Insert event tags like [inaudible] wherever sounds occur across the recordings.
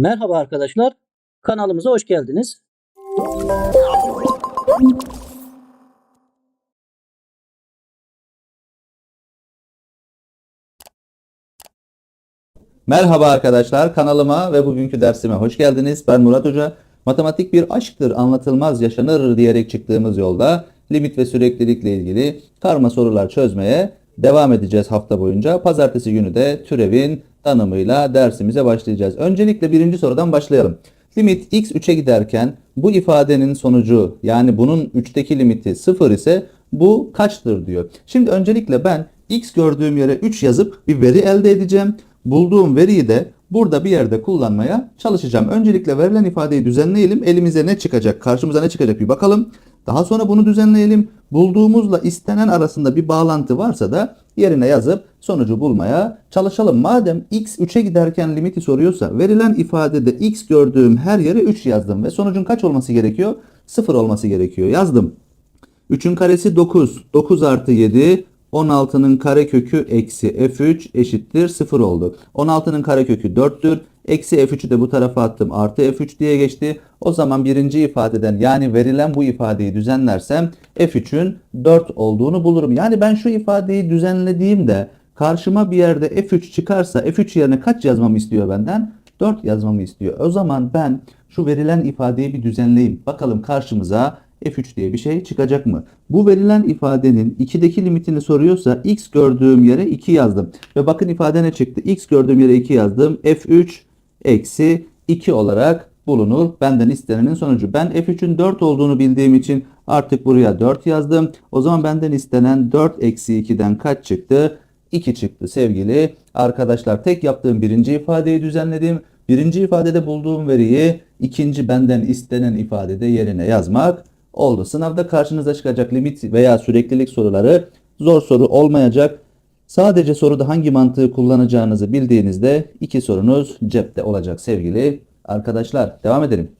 Merhaba arkadaşlar, kanalımıza hoş geldiniz. Merhaba arkadaşlar, kanalıma ve bugünkü dersime hoş geldiniz. Ben Murat Hoca. Matematik bir aşktır, anlatılmaz yaşanır diyerek çıktığımız yolda limit ve süreklilikle ilgili karma sorular çözmeye devam edeceğiz hafta boyunca. Pazartesi günü de türevin tanımıyla dersimize başlayacağız. Öncelikle birinci sorudan başlayalım. Limit x 3'e giderken bu ifadenin sonucu yani bunun 3'teki limiti 0 ise bu kaçtır diyor. Şimdi öncelikle ben x gördüğüm yere 3 yazıp bir veri elde edeceğim. Bulduğum veriyi de burada bir yerde kullanmaya çalışacağım. Öncelikle verilen ifadeyi düzenleyelim. Elimize ne çıkacak, karşımıza ne çıkacak bir bakalım. Daha sonra bunu düzenleyelim. Bulduğumuzla istenen arasında bir bağlantı varsa da yerine yazıp sonucu bulmaya çalışalım. Madem x 3'e giderken limiti soruyorsa verilen ifadede x gördüğüm her yere 3 yazdım ve sonucun kaç olması gerekiyor? 0 olması gerekiyor. Yazdım. 3'ün karesi 9. 9 artı 7 16'nın karekökü eksi f3 eşittir 0 oldu. 16'nın karekökü 4'tür. Eksi f3'ü de bu tarafa attım. Artı f3 diye geçti. O zaman birinci ifadeden yani verilen bu ifadeyi düzenlersem f3'ün 4 olduğunu bulurum. Yani ben şu ifadeyi düzenlediğimde karşıma bir yerde f3 çıkarsa f3 yerine kaç yazmamı istiyor benden? 4 yazmamı istiyor. O zaman ben şu verilen ifadeyi bir düzenleyeyim. Bakalım karşımıza f3 diye bir şey çıkacak mı? Bu verilen ifadenin 2'deki limitini soruyorsa x gördüğüm yere 2 yazdım. Ve bakın ifade ne çıktı? x gördüğüm yere 2 yazdım. f3 eksi 2 olarak bulunur. Benden istenenin sonucu. Ben f3'ün 4 olduğunu bildiğim için artık buraya 4 yazdım. O zaman benden istenen 4 eksi 2'den kaç çıktı? 2 çıktı sevgili arkadaşlar. Tek yaptığım birinci ifadeyi düzenledim. Birinci ifadede bulduğum veriyi ikinci benden istenen ifadede yerine yazmak oldu. Sınavda karşınıza çıkacak limit veya süreklilik soruları zor soru olmayacak. Sadece soruda hangi mantığı kullanacağınızı bildiğinizde iki sorunuz cepte olacak sevgili arkadaşlar. Devam edelim.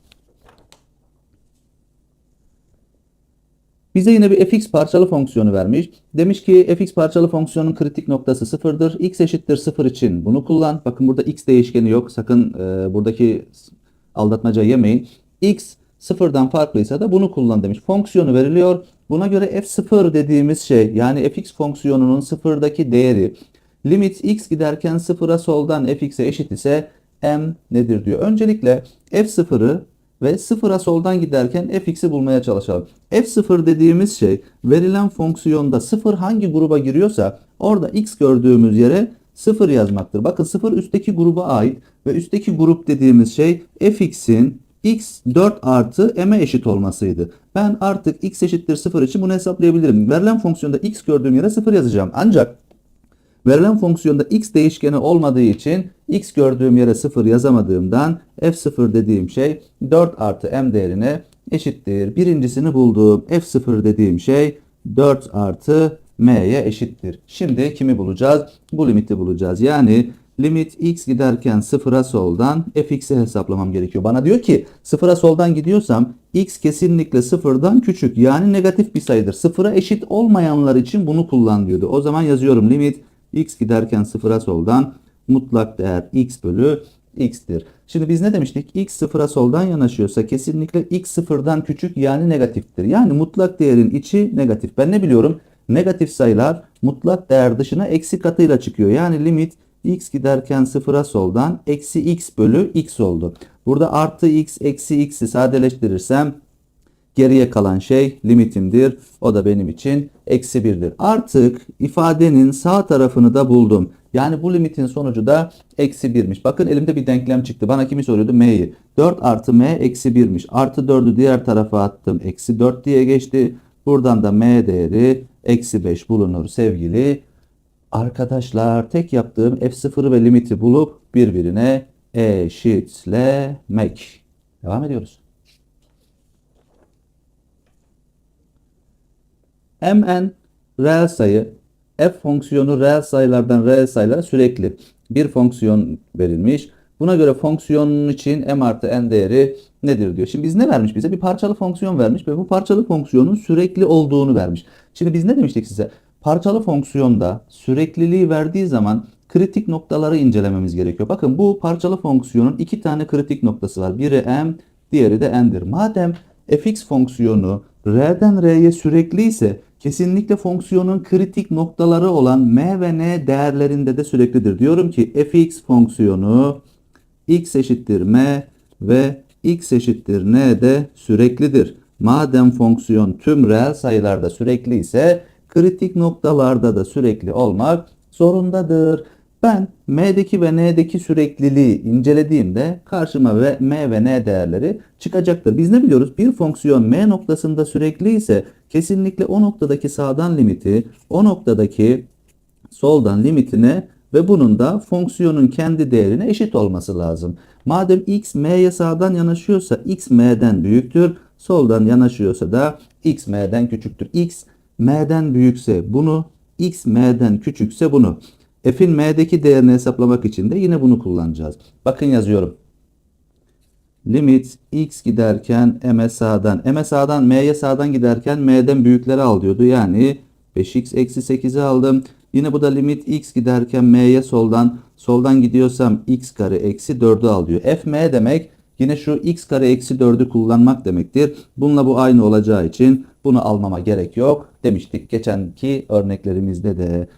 Bize yine bir fx parçalı fonksiyonu vermiş. Demiş ki fx parçalı fonksiyonun kritik noktası sıfırdır. x eşittir sıfır için bunu kullan. Bakın burada x değişkeni yok. Sakın e, buradaki aldatmaca yemeyin. x sıfırdan farklıysa da bunu kullan demiş. Fonksiyonu veriliyor. Buna göre f0 dediğimiz şey yani fx fonksiyonunun sıfırdaki değeri limit x giderken sıfıra soldan fx'e eşit ise m nedir diyor. Öncelikle f0'ı ve sıfıra soldan giderken fx'i bulmaya çalışalım. f0 dediğimiz şey verilen fonksiyonda sıfır hangi gruba giriyorsa orada x gördüğümüz yere 0 yazmaktır. Bakın 0 üstteki gruba ait ve üstteki grup dediğimiz şey fx'in x 4 artı m'e eşit olmasıydı. Ben artık x eşittir 0 için bunu hesaplayabilirim. Verilen fonksiyonda x gördüğüm yere 0 yazacağım. Ancak verilen fonksiyonda x değişkeni olmadığı için x gördüğüm yere 0 yazamadığımdan f0 dediğim şey 4 artı m değerine eşittir. Birincisini buldum. f0 dediğim şey 4 artı m'ye eşittir. Şimdi kimi bulacağız? Bu limiti bulacağız. Yani limit x giderken sıfıra soldan fx'i hesaplamam gerekiyor. Bana diyor ki sıfıra soldan gidiyorsam x kesinlikle sıfırdan küçük yani negatif bir sayıdır. Sıfıra eşit olmayanlar için bunu kullan diyordu. O zaman yazıyorum limit x giderken sıfıra soldan mutlak değer x bölü x'tir. Şimdi biz ne demiştik? x sıfıra soldan yanaşıyorsa kesinlikle x sıfırdan küçük yani negatiftir. Yani mutlak değerin içi negatif. Ben ne biliyorum? Negatif sayılar mutlak değer dışına eksi katıyla çıkıyor. Yani limit x giderken sıfıra soldan eksi x bölü x oldu. Burada artı x eksi x'i sadeleştirirsem geriye kalan şey limitimdir. O da benim için eksi 1'dir. Artık ifadenin sağ tarafını da buldum. Yani bu limitin sonucu da eksi 1'miş. Bakın elimde bir denklem çıktı. Bana kimi soruyordu? M'yi. 4 artı M eksi 1'miş. Artı 4'ü diğer tarafa attım. Eksi 4 diye geçti. Buradan da M değeri eksi 5 bulunur sevgili Arkadaşlar tek yaptığım f0 ve limiti bulup birbirine eşitlemek. Devam ediyoruz. mn reel sayı f fonksiyonu reel sayılardan reel sayılara sürekli bir fonksiyon verilmiş. Buna göre fonksiyonun için m artı n değeri nedir diyor. Şimdi biz ne vermiş bize? Bir parçalı fonksiyon vermiş ve bu parçalı fonksiyonun sürekli olduğunu vermiş. Şimdi biz ne demiştik size? Parçalı fonksiyonda sürekliliği verdiği zaman kritik noktaları incelememiz gerekiyor. Bakın bu parçalı fonksiyonun iki tane kritik noktası var. Biri m, diğeri de n'dir. Madem fx fonksiyonu r'den r'ye sürekli ise kesinlikle fonksiyonun kritik noktaları olan m ve n değerlerinde de süreklidir. Diyorum ki fx fonksiyonu x eşittir m ve x eşittir n de süreklidir. Madem fonksiyon tüm reel sayılarda sürekli ise kritik noktalarda da sürekli olmak zorundadır. Ben m'deki ve n'deki sürekliliği incelediğimde karşıma ve m ve n değerleri çıkacaktır. Biz ne biliyoruz? Bir fonksiyon m noktasında sürekli ise kesinlikle o noktadaki sağdan limiti o noktadaki soldan limitine ve bunun da fonksiyonun kendi değerine eşit olması lazım. Madem x m'ye sağdan yanaşıyorsa x m'den büyüktür, soldan yanaşıyorsa da x m'den küçüktür. x m'den büyükse bunu, x m'den küçükse bunu. F'in m'deki değerini hesaplamak için de yine bunu kullanacağız. Bakın yazıyorum. Limit x giderken m'e sağdan, m'e sağdan, m'ye sağdan giderken m'den büyükleri al diyordu. Yani 5x eksi 8'i aldım. Yine bu da limit x giderken m'ye soldan, soldan gidiyorsam x kare eksi 4'ü al diyor. f m demek yine şu x kare eksi 4'ü kullanmak demektir. Bununla bu aynı olacağı için bunu almama gerek yok demiştik. Geçenki örneklerimizde de.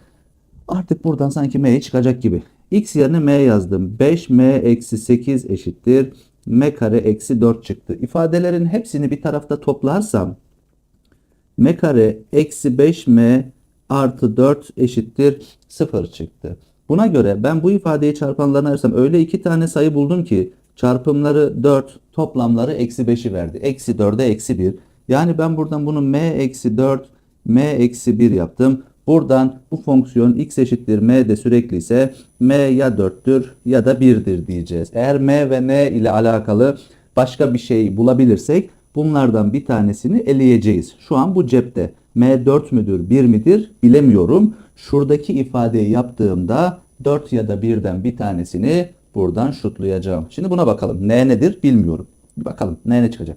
Artık buradan sanki m'ye çıkacak gibi. x yerine m yazdım. 5m eksi 8 eşittir. m kare eksi 4 çıktı. İfadelerin hepsini bir tarafta toplarsam m kare eksi 5m artı 4 eşittir 0 çıktı. Buna göre ben bu ifadeyi çarpanlarına ayırsam öyle iki tane sayı buldum ki çarpımları 4 toplamları eksi 5'i verdi. Eksi 4'e eksi 1. Yani ben buradan bunu m eksi 4 m eksi 1 yaptım. Buradan bu fonksiyon x eşittir m de sürekli ise m ya 4'tür ya da 1'dir diyeceğiz. Eğer m ve n ile alakalı başka bir şey bulabilirsek bunlardan bir tanesini eleyeceğiz. Şu an bu cepte. m 4 müdür 1 midir bilemiyorum. Şuradaki ifadeyi yaptığımda 4 ya da 1'den bir tanesini buradan şutlayacağım. Şimdi buna bakalım. n nedir bilmiyorum. Bir bakalım n ne çıkacak.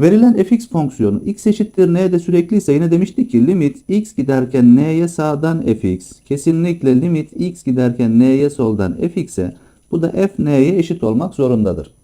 Verilen fx fonksiyonu x eşittir n'de sürekli ise yine demiştik ki limit x giderken n'ye sağdan fx kesinlikle limit x giderken n'ye soldan fx'e bu da f n'ye eşit olmak zorundadır.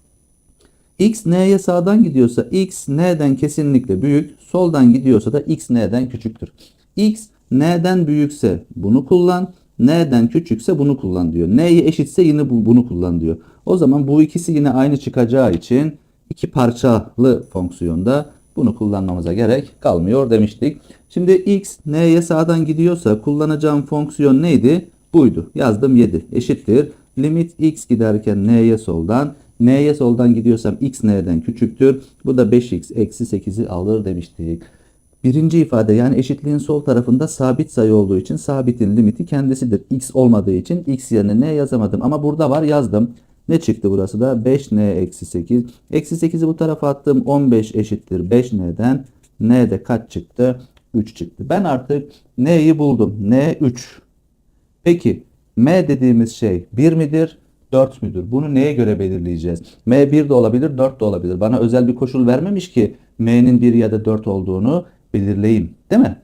x n'ye sağdan gidiyorsa x n'den kesinlikle büyük, soldan gidiyorsa da x n'den küçüktür. x n'den büyükse bunu kullan, n'den küçükse bunu kullan diyor. n'ye eşitse yine bu- bunu kullan diyor. O zaman bu ikisi yine aynı çıkacağı için iki parçalı fonksiyonda bunu kullanmamıza gerek kalmıyor demiştik. Şimdi x n'ye sağdan gidiyorsa kullanacağım fonksiyon neydi? Buydu. Yazdım 7 eşittir. Limit x giderken n'ye soldan n'ye soldan gidiyorsam x n'den küçüktür. Bu da 5x eksi 8'i alır demiştik. Birinci ifade yani eşitliğin sol tarafında sabit sayı olduğu için sabitin limiti kendisidir. x olmadığı için x yerine ne yazamadım ama burada var yazdım. Ne çıktı burası da? 5n eksi 8. Eksi 8'i bu tarafa attım. 15 eşittir 5n'den. n de kaç çıktı? 3 çıktı. Ben artık n'yi buldum. n 3. Peki m dediğimiz şey 1 midir? 4 müdür? Bunu neye göre belirleyeceğiz? m 1 de olabilir, 4 de olabilir. Bana özel bir koşul vermemiş ki m'nin 1 ya da 4 olduğunu belirleyeyim. Değil mi?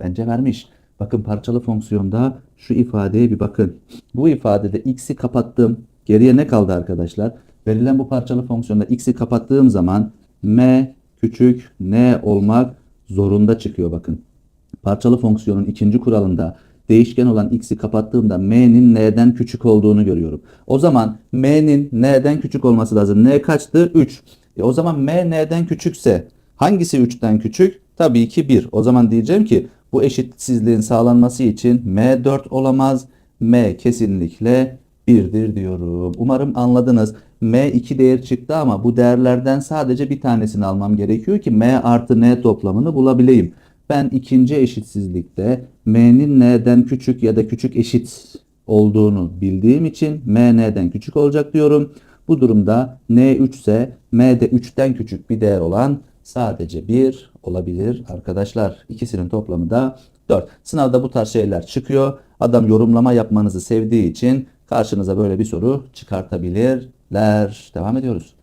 Bence vermiş. Bakın parçalı fonksiyonda şu ifadeye bir bakın. Bu ifadede x'i kapattım. Geriye ne kaldı arkadaşlar? Verilen bu parçalı fonksiyonda x'i kapattığım zaman m küçük n olmak zorunda çıkıyor bakın. Parçalı fonksiyonun ikinci kuralında değişken olan x'i kapattığımda m'nin n'den küçük olduğunu görüyorum. O zaman m'nin n'den küçük olması lazım. n kaçtı? 3. E o zaman m n'den küçükse hangisi 3'ten küçük? Tabii ki 1. O zaman diyeceğim ki bu eşitsizliğin sağlanması için m 4 olamaz. m kesinlikle 1'dir diyorum. Umarım anladınız. M 2 değer çıktı ama bu değerlerden sadece bir tanesini almam gerekiyor ki M artı N toplamını bulabileyim. Ben ikinci eşitsizlikte M'nin N'den küçük ya da küçük eşit olduğunu bildiğim için M N'den küçük olacak diyorum. Bu durumda N 3 ise M de 3'ten küçük bir değer olan sadece 1 olabilir arkadaşlar. İkisinin toplamı da 4. Sınavda bu tarz şeyler çıkıyor. Adam yorumlama yapmanızı sevdiği için karşınıza böyle bir soru çıkartabilirler. Devam ediyoruz.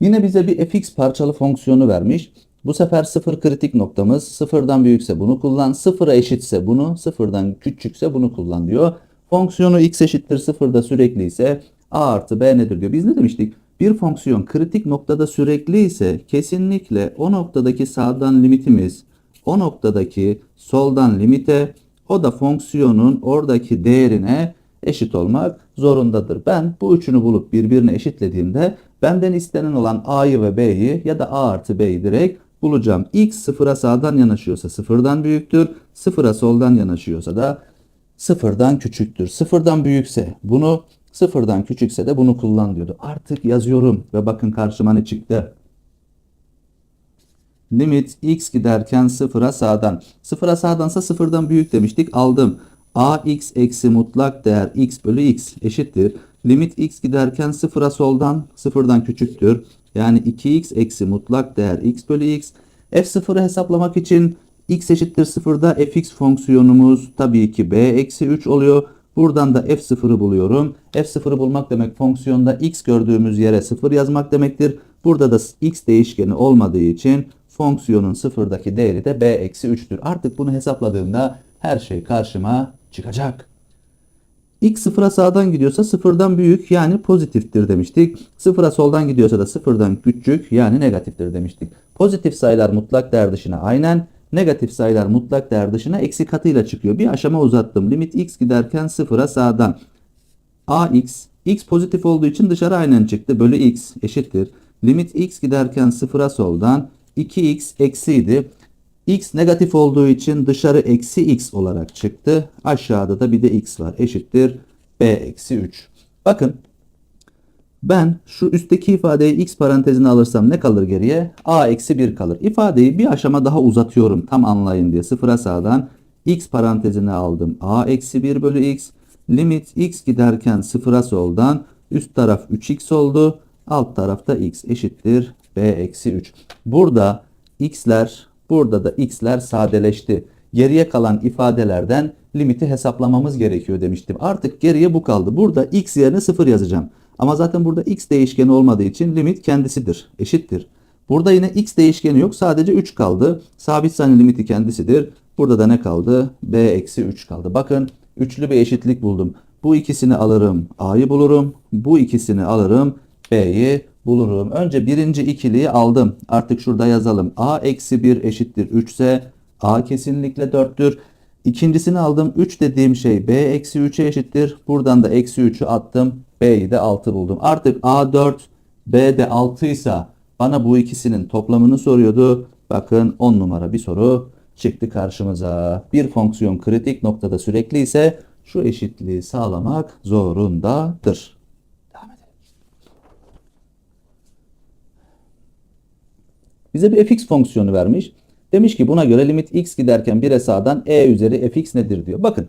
Yine bize bir fx parçalı fonksiyonu vermiş. Bu sefer sıfır kritik noktamız. Sıfırdan büyükse bunu kullan. Sıfıra eşitse bunu. Sıfırdan küçükse bunu kullan diyor. Fonksiyonu x eşittir sıfırda sürekli ise a artı b nedir diyor. Biz ne demiştik? Bir fonksiyon kritik noktada sürekli ise kesinlikle o noktadaki sağdan limitimiz o noktadaki soldan limite o da fonksiyonun oradaki değerine eşit olmak zorundadır. Ben bu üçünü bulup birbirine eşitlediğimde benden istenen olan a'yı ve b'yi ya da a artı b'yi direkt bulacağım. x sıfıra sağdan yanaşıyorsa sıfırdan büyüktür. Sıfıra soldan yanaşıyorsa da sıfırdan küçüktür. Sıfırdan büyükse bunu, sıfırdan küçükse de bunu kullan diyordu. Artık yazıyorum ve bakın karşıma ne çıktı. Limit x giderken sıfıra sağdan. Sıfıra sağdansa sıfırdan büyük demiştik. Aldım. ax eksi mutlak değer x bölü x eşittir. Limit x giderken sıfıra soldan sıfırdan küçüktür. Yani 2x eksi mutlak değer x bölü x. f0'ı hesaplamak için x eşittir sıfırda fx fonksiyonumuz tabii ki b eksi 3 oluyor. Buradan da f0'ı buluyorum. f0'ı bulmak demek fonksiyonda x gördüğümüz yere 0 yazmak demektir. Burada da x değişkeni olmadığı için fonksiyonun sıfırdaki değeri de b eksi 3'tür. Artık bunu hesapladığımda her şey karşıma çıkacak. X sıfıra sağdan gidiyorsa sıfırdan büyük yani pozitiftir demiştik. Sıfıra soldan gidiyorsa da sıfırdan küçük yani negatiftir demiştik. Pozitif sayılar mutlak değer dışına aynen, negatif sayılar mutlak değer dışına eksi katıyla çıkıyor. Bir aşama uzattım. Limit x giderken sıfıra sağdan. ax, x pozitif olduğu için dışarı aynen çıktı. Bölü x eşittir. Limit x giderken sıfıra soldan 2x eksiydi. X negatif olduğu için dışarı eksi x olarak çıktı. Aşağıda da bir de x var. Eşittir b eksi 3. Bakın ben şu üstteki ifadeyi x parantezine alırsam ne kalır geriye? a eksi 1 kalır. İfadeyi bir aşama daha uzatıyorum tam anlayın diye. Sıfıra sağdan x parantezine aldım. a eksi 1 bölü x. Limit x giderken sıfıra soldan üst taraf 3x oldu. Alt tarafta x eşittir b eksi 3. Burada x'ler burada da x'ler sadeleşti. Geriye kalan ifadelerden limiti hesaplamamız gerekiyor demiştim. Artık geriye bu kaldı. Burada x yerine 0 yazacağım. Ama zaten burada x değişkeni olmadığı için limit kendisidir. Eşittir. Burada yine x değişkeni yok. Sadece 3 kaldı. Sabit sayının limiti kendisidir. Burada da ne kaldı? b eksi 3 kaldı. Bakın üçlü bir eşitlik buldum. Bu ikisini alırım. a'yı bulurum. Bu ikisini alırım. b'yi bulurum. Önce birinci ikiliyi aldım. Artık şurada yazalım. a eksi 1 eşittir 3 ise a kesinlikle 4'tür. İkincisini aldım. 3 dediğim şey b eksi 3'e eşittir. Buradan da eksi 3'ü attım. B'yi de 6 buldum. Artık a 4 b de 6 ise bana bu ikisinin toplamını soruyordu. Bakın 10 numara bir soru çıktı karşımıza. Bir fonksiyon kritik noktada sürekli ise şu eşitliği sağlamak zorundadır. Devam edelim. Bize bir fx fonksiyonu vermiş. Demiş ki buna göre limit x giderken 1'e sağdan e üzeri fx nedir diyor. Bakın.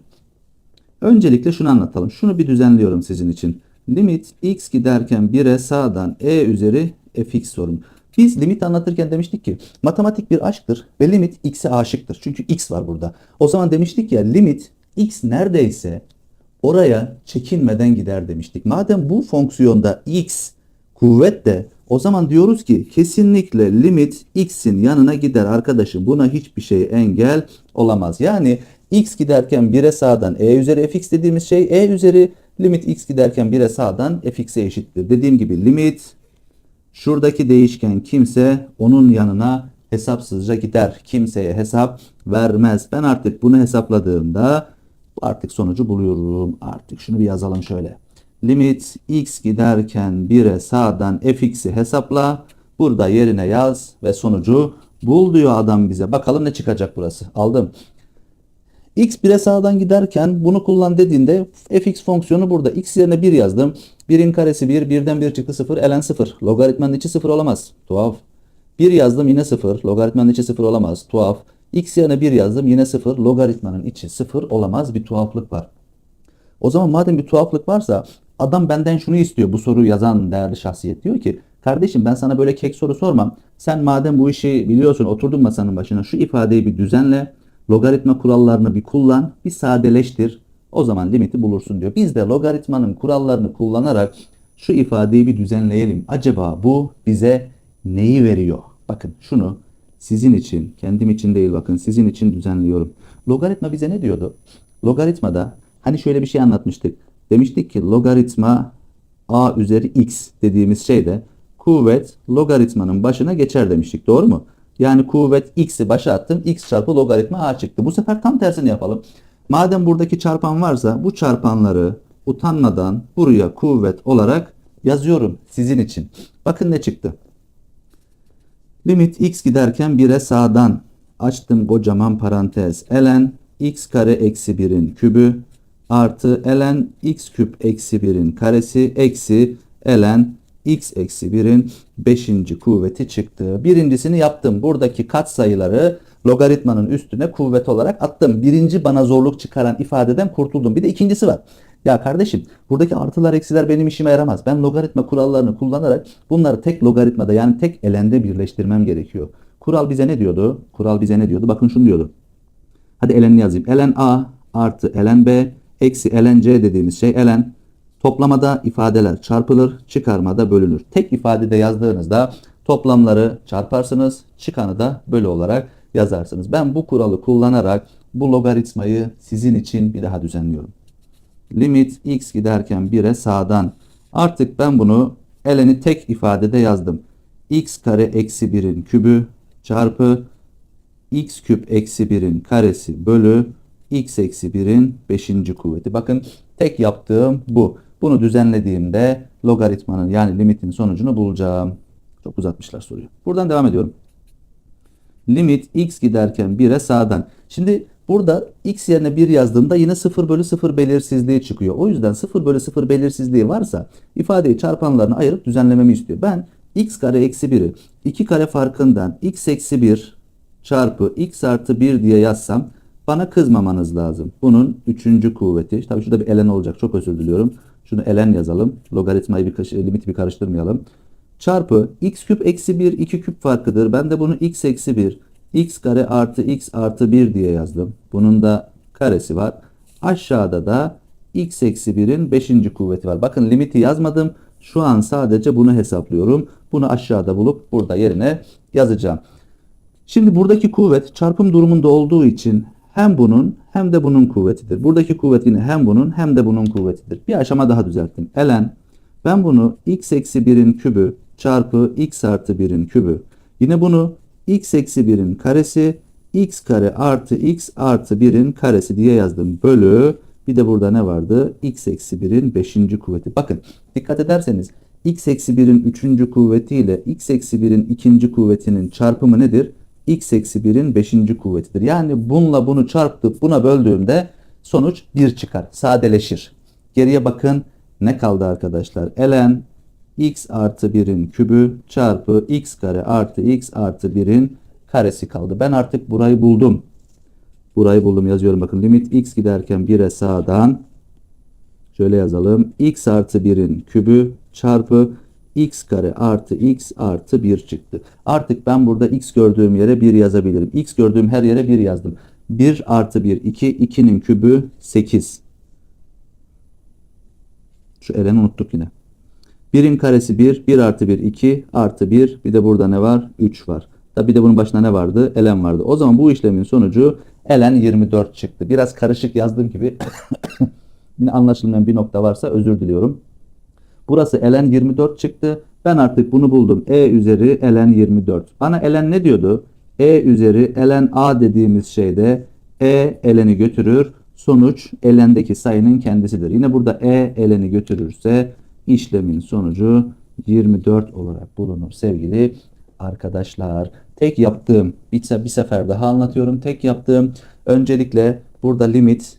Öncelikle şunu anlatalım. Şunu bir düzenliyorum sizin için. Limit x giderken 1'e sağdan e üzeri fx sorun. Biz limit anlatırken demiştik ki matematik bir aşktır ve limit x'e aşıktır. Çünkü x var burada. O zaman demiştik ya limit x neredeyse oraya çekinmeden gider demiştik. Madem bu fonksiyonda x kuvvet de o zaman diyoruz ki kesinlikle limit x'in yanına gider arkadaşım. Buna hiçbir şey engel olamaz. Yani x giderken 1'e sağdan e üzeri fx dediğimiz şey e üzeri limit x giderken 1'e sağdan fx'e eşittir. Dediğim gibi limit şuradaki değişken kimse onun yanına hesapsızca gider. Kimseye hesap vermez. Ben artık bunu hesapladığımda artık sonucu buluyorum. Artık şunu bir yazalım şöyle. Limit x giderken 1'e sağdan fx'i hesapla. Burada yerine yaz ve sonucu bul diyor adam bize. Bakalım ne çıkacak burası. Aldım. X 1'e sağdan giderken bunu kullan dediğinde fx fonksiyonu burada. x yerine 1 yazdım. 1'in karesi 1, 1'den 1 çıktı 0, elen 0. Logaritmanın içi 0 olamaz. Tuhaf. 1 yazdım yine 0. Logaritmanın içi 0 olamaz. Tuhaf. X yerine 1 yazdım yine 0. Logaritmanın içi 0 olamaz. Bir tuhaflık var. O zaman madem bir tuhaflık varsa adam benden şunu istiyor. Bu soruyu yazan değerli şahsiyet diyor ki kardeşim ben sana böyle kek soru sormam. Sen madem bu işi biliyorsun oturdun masanın başına şu ifadeyi bir düzenle. Logaritma kurallarını bir kullan. Bir sadeleştir. O zaman limiti bulursun diyor. Biz de logaritmanın kurallarını kullanarak şu ifadeyi bir düzenleyelim. Acaba bu bize neyi veriyor? Bakın şunu sizin için, kendim için değil bakın sizin için düzenliyorum. Logaritma bize ne diyordu? Logaritmada hani şöyle bir şey anlatmıştık. Demiştik ki logaritma a üzeri x dediğimiz şeyde kuvvet logaritmanın başına geçer demiştik. Doğru mu? Yani kuvvet x'i başa attım. x çarpı logaritma a çıktı. Bu sefer tam tersini yapalım. Madem buradaki çarpan varsa bu çarpanları utanmadan buraya kuvvet olarak yazıyorum sizin için. Bakın ne çıktı. Limit x giderken 1'e sağdan açtım kocaman parantez. ln x kare eksi 1'in kübü artı ln x küp eksi 1'in karesi eksi ln x eksi 1'in 5. kuvveti çıktı. Birincisini yaptım. Buradaki katsayıları logaritmanın üstüne kuvvet olarak attım. Birinci bana zorluk çıkaran ifadeden kurtuldum. Bir de ikincisi var. Ya kardeşim buradaki artılar eksiler benim işime yaramaz. Ben logaritma kurallarını kullanarak bunları tek logaritmada yani tek elende birleştirmem gerekiyor. Kural bize ne diyordu? Kural bize ne diyordu? Bakın şunu diyordu. Hadi elenini yazayım. Elen A artı elen B eksi elen C dediğimiz şey elen toplamada ifadeler çarpılır, çıkarmada bölünür. Tek ifadede yazdığınızda toplamları çarparsınız, çıkanı da bölü olarak yazarsınız. Ben bu kuralı kullanarak bu logaritmayı sizin için bir daha düzenliyorum. Limit x giderken 1'e sağdan. Artık ben bunu eleni tek ifadede yazdım. x kare eksi 1'in kübü çarpı x küp eksi 1'in karesi bölü x eksi 1'in 5. kuvveti. Bakın tek yaptığım bu. Bunu düzenlediğimde logaritmanın yani limitin sonucunu bulacağım. Çok uzatmışlar soruyu. Buradan devam ediyorum. Limit x giderken 1'e sağdan. Şimdi burada x yerine 1 yazdığımda yine 0 bölü 0 belirsizliği çıkıyor. O yüzden 0 bölü 0 belirsizliği varsa ifadeyi çarpanlarına ayırıp düzenlememi istiyor. Ben x kare eksi 1'i 2 kare farkından x eksi 1 çarpı x artı 1 diye yazsam bana kızmamanız lazım. Bunun 3. kuvveti. Tabii şurada bir elen olacak. Çok özür diliyorum. Şunu elen yazalım. Logaritmayı bir limiti bir karıştırmayalım. Çarpı x küp eksi 1 2 küp farkıdır. Ben de bunu x eksi 1 x kare artı x artı 1 diye yazdım. Bunun da karesi var. Aşağıda da x eksi 1'in 5. kuvveti var. Bakın limiti yazmadım. Şu an sadece bunu hesaplıyorum. Bunu aşağıda bulup burada yerine yazacağım. Şimdi buradaki kuvvet çarpım durumunda olduğu için hem bunun hem de bunun kuvvetidir. Buradaki kuvvet yine hem bunun hem de bunun kuvvetidir. Bir aşama daha düzelttim. Elen ben bunu x eksi 1'in kübü çarpı x artı 1'in kübü. Yine bunu x eksi 1'in karesi x kare artı x artı 1'in karesi diye yazdım. Bölü bir de burada ne vardı? x eksi 1'in 5. kuvveti. Bakın dikkat ederseniz x eksi 1'in 3. kuvveti ile x eksi 1'in 2. kuvvetinin çarpımı nedir? X eksi 1'in 5. kuvvetidir. Yani bununla bunu çarptıp buna böldüğümde sonuç 1 çıkar. Sadeleşir. Geriye bakın ne kaldı arkadaşlar? Ln x artı 1'in kübü çarpı x kare artı x artı 1'in karesi kaldı. Ben artık burayı buldum. Burayı buldum yazıyorum. Bakın limit x giderken 1'e sağdan şöyle yazalım. x artı 1'in kübü çarpı x kare artı x artı 1 çıktı. Artık ben burada x gördüğüm yere 1 yazabilirim. x gördüğüm her yere 1 yazdım. 1 artı 1 2 2'nin kübü 8. Şu eleni unuttuk yine. 1'in karesi 1, 1 artı 1 2 artı 1 bir de burada ne var? 3 var. Tabi de bunun başına ne vardı? Elen vardı. O zaman bu işlemin sonucu elen 24 çıktı. Biraz karışık yazdığım gibi [coughs] yine anlaşılmayan bir nokta varsa özür diliyorum. Burası elen 24 çıktı. Ben artık bunu buldum. E üzeri elen 24. Bana elen ne diyordu? E üzeri elen a dediğimiz şeyde e eleni götürür. Sonuç elendeki sayının kendisidir. Yine burada e eleni götürürse işlemin sonucu 24 olarak bulunur sevgili arkadaşlar. Tek yaptığım bir sefer daha anlatıyorum. Tek yaptığım öncelikle burada limit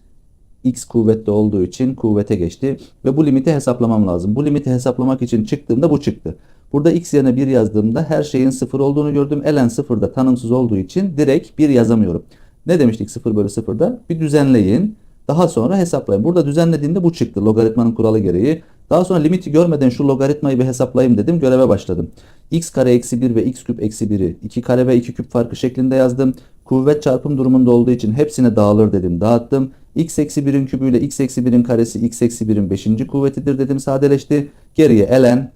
x kuvvetli olduğu için kuvvete geçti ve bu limiti hesaplamam lazım. Bu limiti hesaplamak için çıktığımda bu çıktı. Burada x yerine 1 yazdığımda her şeyin 0 olduğunu gördüm. Ln 0 da tanımsız olduğu için direkt 1 yazamıyorum. Ne demiştik 0 bölü 0'da? Bir düzenleyin. Daha sonra hesaplayın. Burada düzenlediğimde bu çıktı logaritmanın kuralı gereği. Daha sonra limiti görmeden şu logaritmayı bir hesaplayayım dedim. Göreve başladım. x kare eksi 1 ve x küp eksi 1'i 2 kare ve 2 küp farkı şeklinde yazdım. Kuvvet çarpım durumunda olduğu için hepsine dağılır dedim. Dağıttım. X eksi 1'in kübüyle x eksi 1'in karesi x eksi 1'in 5. kuvvetidir dedim. Sadeleşti. Geriye elen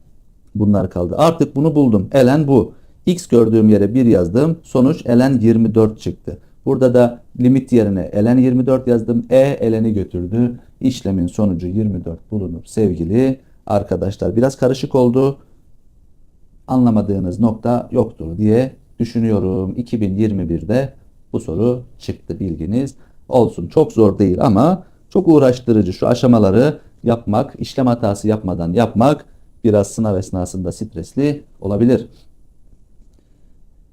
bunlar kaldı. Artık bunu buldum. Elen bu. X gördüğüm yere 1 yazdım. Sonuç ln 24 çıktı. Burada da limit yerine ln 24 yazdım. E ln'i götürdü. İşlemin sonucu 24 bulunur sevgili arkadaşlar. Biraz karışık oldu. Anlamadığınız nokta yoktur diye düşünüyorum. 2021'de bu soru çıktı bilginiz olsun. Çok zor değil ama çok uğraştırıcı şu aşamaları yapmak, işlem hatası yapmadan yapmak biraz sınav esnasında stresli olabilir.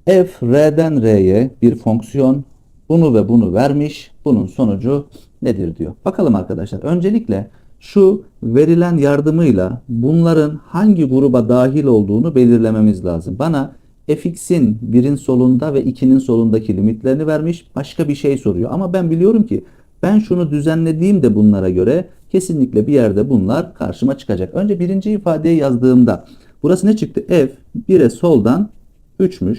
f r'den r'ye bir fonksiyon bunu ve bunu vermiş. Bunun sonucu nedir diyor. Bakalım arkadaşlar. Öncelikle şu verilen yardımıyla bunların hangi gruba dahil olduğunu belirlememiz lazım. Bana fx'in birin solunda ve 2'nin solundaki limitlerini vermiş. Başka bir şey soruyor. Ama ben biliyorum ki ben şunu düzenlediğimde bunlara göre kesinlikle bir yerde bunlar karşıma çıkacak. Önce birinci ifadeyi yazdığımda burası ne çıktı? f 1'e soldan 3'müş.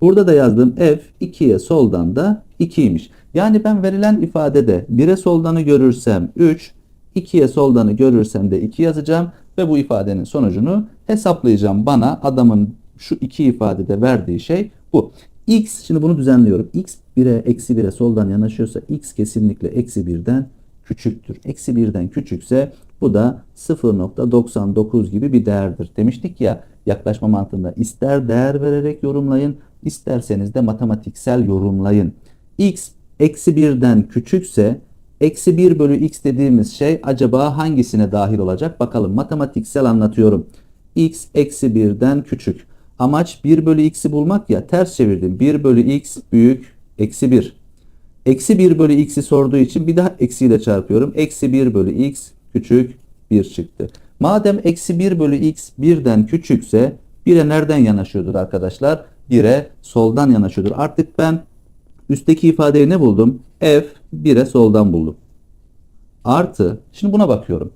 Burada da yazdığım f 2'ye soldan da 2'ymiş. Yani ben verilen ifadede 1'e soldanı görürsem 3, 2'ye soldanı görürsem de 2 yazacağım ve bu ifadenin sonucunu hesaplayacağım. Bana adamın şu iki ifadede verdiği şey bu. x şimdi bunu düzenliyorum. x 1'e eksi 1'e soldan yanaşıyorsa x kesinlikle eksi 1'den küçüktür. Eksi 1'den küçükse bu da 0.99 gibi bir değerdir. Demiştik ya yaklaşma mantığında ister değer vererek yorumlayın isterseniz de matematiksel yorumlayın. x eksi 1'den küçükse eksi 1 bölü x dediğimiz şey acaba hangisine dahil olacak? Bakalım matematiksel anlatıyorum. x eksi 1'den küçük. Amaç 1 bölü x'i bulmak ya ters çevirdim. 1 bölü x büyük eksi 1. Eksi 1 bölü x'i sorduğu için bir daha eksiyle çarpıyorum. Eksi 1 bölü x küçük 1 çıktı. Madem eksi 1 bölü x 1'den küçükse 1'e nereden yanaşıyordur arkadaşlar? 1'e soldan yanaşıyordur. Artık ben üstteki ifadeyi ne buldum? f 1'e soldan buldum. Artı şimdi buna bakıyorum.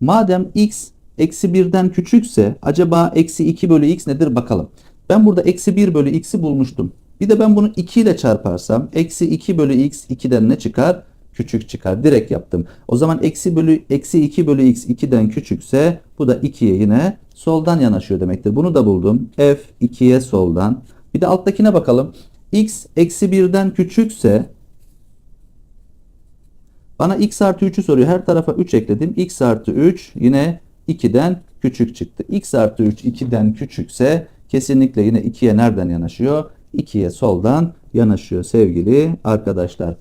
Madem x eksi 1'den küçükse acaba eksi 2 bölü x nedir bakalım. Ben burada eksi 1 bölü x'i bulmuştum. Bir de ben bunu 2 ile çarparsam eksi 2 bölü x 2'den ne çıkar? Küçük çıkar. Direkt yaptım. O zaman eksi bölü eksi 2 bölü x 2'den küçükse bu da 2'ye yine soldan yanaşıyor demektir. Bunu da buldum. f 2'ye soldan. Bir de alttakine bakalım. x eksi 1'den küçükse bana x artı 3'ü soruyor. Her tarafa 3 ekledim. x artı 3 yine 2'den küçük çıktı. x artı 3 2'den küçükse kesinlikle yine 2'ye nereden yanaşıyor? 2'ye soldan yanaşıyor sevgili arkadaşlar.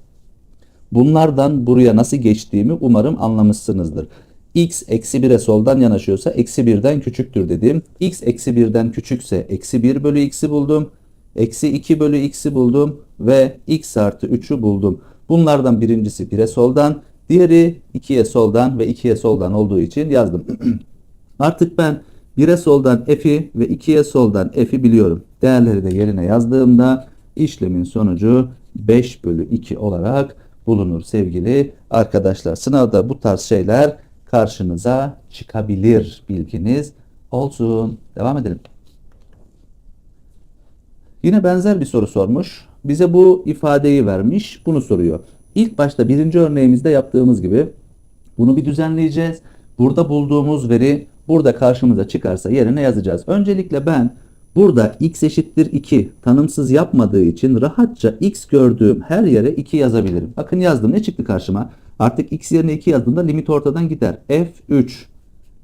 Bunlardan buraya nasıl geçtiğimi umarım anlamışsınızdır. x eksi 1'e soldan yanaşıyorsa eksi 1'den küçüktür dedim. x eksi 1'den küçükse eksi 1 bölü x'i buldum. Eksi 2 bölü x'i buldum ve x artı 3'ü buldum. Bunlardan birincisi 1'e soldan, diğeri 2'ye soldan ve 2'ye soldan olduğu için yazdım. [clears throat] Artık ben 1'e soldan f'i ve 2'ye soldan f'i biliyorum. Değerleri de yerine yazdığımda işlemin sonucu 5 bölü 2 olarak bulunur sevgili arkadaşlar. Sınavda bu tarz şeyler karşınıza çıkabilir bilginiz olsun. Devam edelim. Yine benzer bir soru sormuş. Bize bu ifadeyi vermiş. Bunu soruyor. İlk başta birinci örneğimizde yaptığımız gibi bunu bir düzenleyeceğiz. Burada bulduğumuz veri burada karşımıza çıkarsa yerine yazacağız. Öncelikle ben burada x eşittir 2 tanımsız yapmadığı için rahatça x gördüğüm her yere 2 yazabilirim. Bakın yazdım. Ne çıktı karşıma? Artık x yerine 2 yazdığımda limit ortadan gider. f3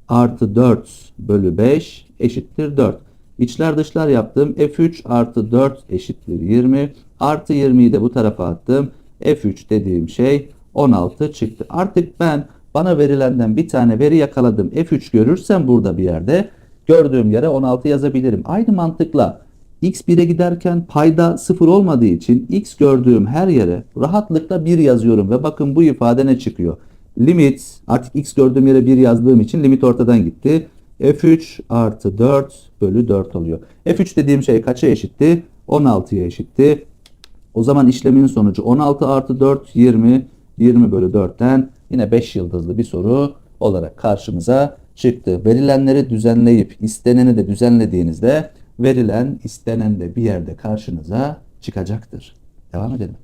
artı 4 bölü 5 eşittir 4. İçler dışlar yaptım. F3 artı 4 eşittir 20. Artı 20'yi de bu tarafa attım. F3 dediğim şey 16 çıktı. Artık ben bana verilenden bir tane veri yakaladım. F3 görürsem burada bir yerde gördüğüm yere 16 yazabilirim. Aynı mantıkla x 1'e giderken payda 0 olmadığı için x gördüğüm her yere rahatlıkla 1 yazıyorum ve bakın bu ifade ne çıkıyor? Limit artık x gördüğüm yere 1 yazdığım için limit ortadan gitti. F3 artı 4 bölü 4 oluyor. F3 dediğim şey kaça eşitti? 16'ya eşitti. O zaman işlemin sonucu 16 artı 4 20. 20 bölü 4'ten yine 5 yıldızlı bir soru olarak karşımıza çıktı. Verilenleri düzenleyip isteneni de düzenlediğinizde verilen istenen de bir yerde karşınıza çıkacaktır. Devam edelim.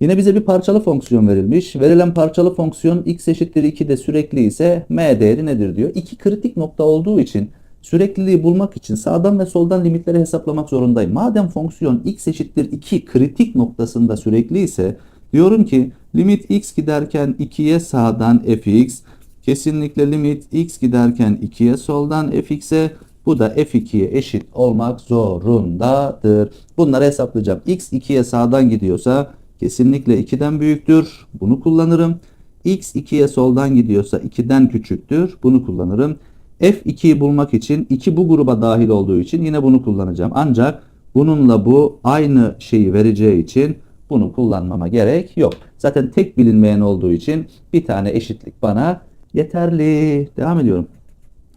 Yine bize bir parçalı fonksiyon verilmiş. Verilen parçalı fonksiyon x eşittir 2'de sürekli ise m değeri nedir diyor. İki kritik nokta olduğu için Sürekliliği bulmak için sağdan ve soldan limitleri hesaplamak zorundayım. Madem fonksiyon x eşittir 2 kritik noktasında sürekli ise diyorum ki limit x giderken 2'ye sağdan fx kesinlikle limit x giderken 2'ye soldan fx'e bu da f2'ye eşit olmak zorundadır. Bunları hesaplayacağım. x 2'ye sağdan gidiyorsa kesinlikle 2'den büyüktür. Bunu kullanırım. x 2'ye soldan gidiyorsa 2'den küçüktür. Bunu kullanırım. F2'yi bulmak için 2 bu gruba dahil olduğu için yine bunu kullanacağım. Ancak bununla bu aynı şeyi vereceği için bunu kullanmama gerek yok. Zaten tek bilinmeyen olduğu için bir tane eşitlik bana yeterli. Devam ediyorum.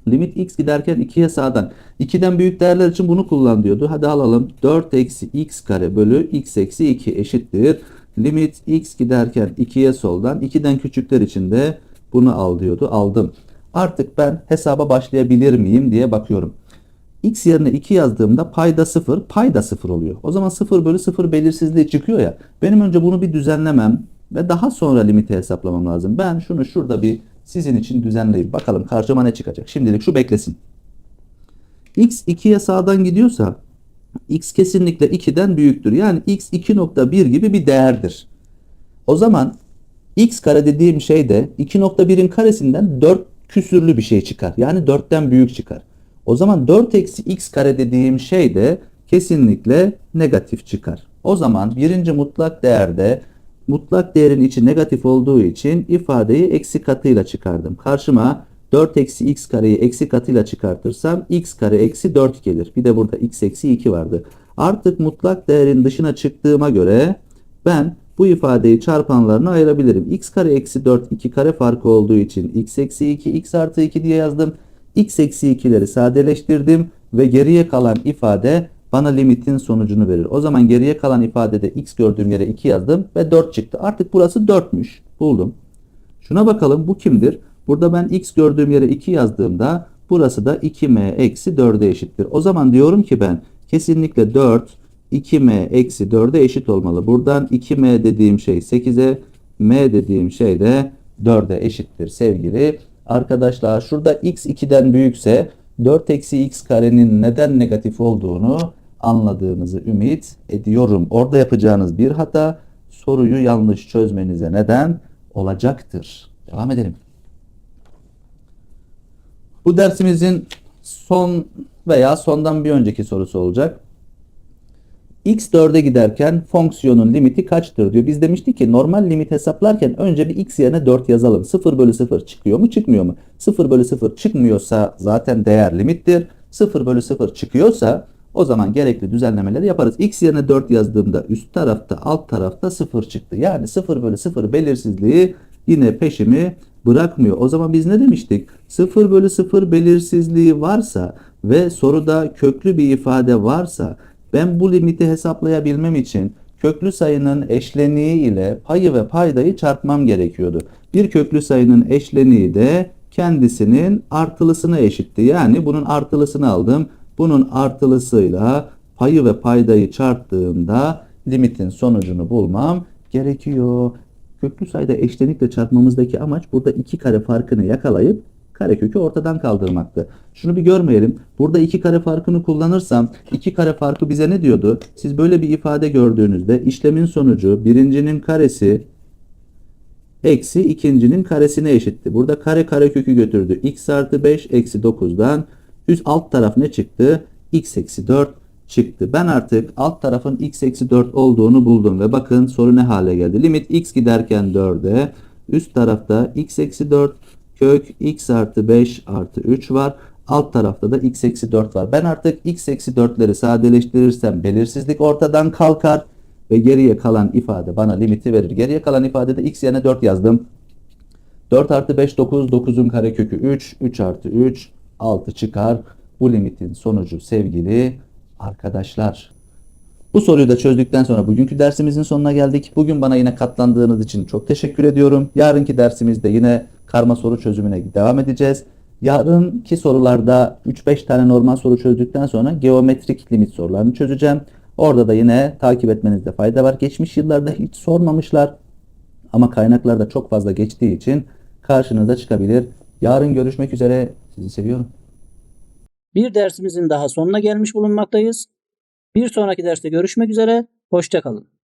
Limit x giderken 2'ye sağdan. 2'den büyük değerler için bunu kullan diyordu. Hadi alalım. 4 eksi x kare bölü x eksi 2 eşittir. Limit x giderken 2'ye soldan. 2'den küçükler için de bunu al diyordu. Aldım. Artık ben hesaba başlayabilir miyim diye bakıyorum. x yerine 2 yazdığımda payda 0, payda 0 oluyor. O zaman 0 bölü 0 belirsizliği çıkıyor ya. Benim önce bunu bir düzenlemem ve daha sonra limiti hesaplamam lazım. Ben şunu şurada bir sizin için düzenleyip bakalım karşıma ne çıkacak. Şimdilik şu beklesin. x 2'ye sağdan gidiyorsa x kesinlikle 2'den büyüktür. Yani x 2.1 gibi bir değerdir. O zaman x kare dediğim şey de 2.1'in karesinden 4 küsürlü bir şey çıkar. Yani 4'ten büyük çıkar. O zaman 4 eksi x kare dediğim şey de kesinlikle negatif çıkar. O zaman birinci mutlak değerde mutlak değerin içi negatif olduğu için ifadeyi eksi katıyla çıkardım. Karşıma 4 eksi x kareyi eksi katıyla çıkartırsam x kare eksi 4 gelir. Bir de burada x eksi 2 vardı. Artık mutlak değerin dışına çıktığıma göre ben bu ifadeyi çarpanlarına ayırabilirim. x kare eksi 4 2 kare farkı olduğu için x eksi 2 x artı 2 diye yazdım. x eksi 2'leri sadeleştirdim ve geriye kalan ifade bana limitin sonucunu verir. O zaman geriye kalan ifadede x gördüğüm yere 2 yazdım ve 4 çıktı. Artık burası 4'müş. Buldum. Şuna bakalım bu kimdir? Burada ben x gördüğüm yere 2 yazdığımda burası da 2m eksi 4'e eşittir. O zaman diyorum ki ben kesinlikle 4 2m eksi 4'e eşit olmalı. Buradan 2m dediğim şey 8'e m dediğim şey de 4'e eşittir sevgili arkadaşlar. Şurada x 2'den büyükse 4 eksi x karenin neden negatif olduğunu anladığınızı ümit ediyorum. Orada yapacağınız bir hata soruyu yanlış çözmenize neden olacaktır. Devam edelim. Bu dersimizin son veya sondan bir önceki sorusu olacak. X 4'e giderken fonksiyonun limiti kaçtır diyor. Biz demiştik ki normal limit hesaplarken önce bir x yerine 4 yazalım. 0 bölü 0 çıkıyor mu çıkmıyor mu? 0 bölü 0 çıkmıyorsa zaten değer limittir. 0 bölü 0 çıkıyorsa o zaman gerekli düzenlemeleri yaparız. X yerine 4 yazdığımda üst tarafta alt tarafta 0 çıktı. Yani 0 bölü 0 belirsizliği yine peşimi bırakmıyor. O zaman biz ne demiştik? 0 bölü 0 belirsizliği varsa ve soruda köklü bir ifade varsa ben bu limiti hesaplayabilmem için köklü sayının eşleniği ile payı ve paydayı çarpmam gerekiyordu. Bir köklü sayının eşleniği de kendisinin artılısına eşitti. Yani bunun artılısını aldım. Bunun artılısıyla payı ve paydayı çarptığımda limitin sonucunu bulmam gerekiyor. Köklü sayıda eşlenikle çarpmamızdaki amaç burada iki kare farkını yakalayıp karekökü ortadan kaldırmaktı. Şunu bir görmeyelim. Burada iki kare farkını kullanırsam iki kare farkı bize ne diyordu? Siz böyle bir ifade gördüğünüzde işlemin sonucu birincinin karesi eksi ikincinin karesine eşitti. Burada kare karekökü götürdü. x artı 5 eksi 9'dan üst alt taraf ne çıktı? x eksi 4 çıktı. Ben artık alt tarafın x eksi 4 olduğunu buldum ve bakın soru ne hale geldi. Limit x giderken 4'e üst tarafta x eksi 4 kök x artı 5 artı 3 var. Alt tarafta da x eksi 4 var. Ben artık x eksi 4'leri sadeleştirirsem belirsizlik ortadan kalkar ve geriye kalan ifade bana limiti verir. Geriye kalan ifadede x yerine 4 yazdım. 4 artı 5 9, 9'un karekökü 3, 3 artı 3, 6 çıkar. Bu limitin sonucu sevgili arkadaşlar. Bu soruyu da çözdükten sonra bugünkü dersimizin sonuna geldik. Bugün bana yine katlandığınız için çok teşekkür ediyorum. Yarınki dersimizde yine karma soru çözümüne devam edeceğiz. Yarınki sorularda 3-5 tane normal soru çözdükten sonra geometrik limit sorularını çözeceğim. Orada da yine takip etmenizde fayda var. Geçmiş yıllarda hiç sormamışlar ama kaynaklarda çok fazla geçtiği için karşınıza çıkabilir. Yarın görüşmek üzere. Sizi seviyorum. Bir dersimizin daha sonuna gelmiş bulunmaktayız. Bir sonraki derste görüşmek üzere. Hoşçakalın.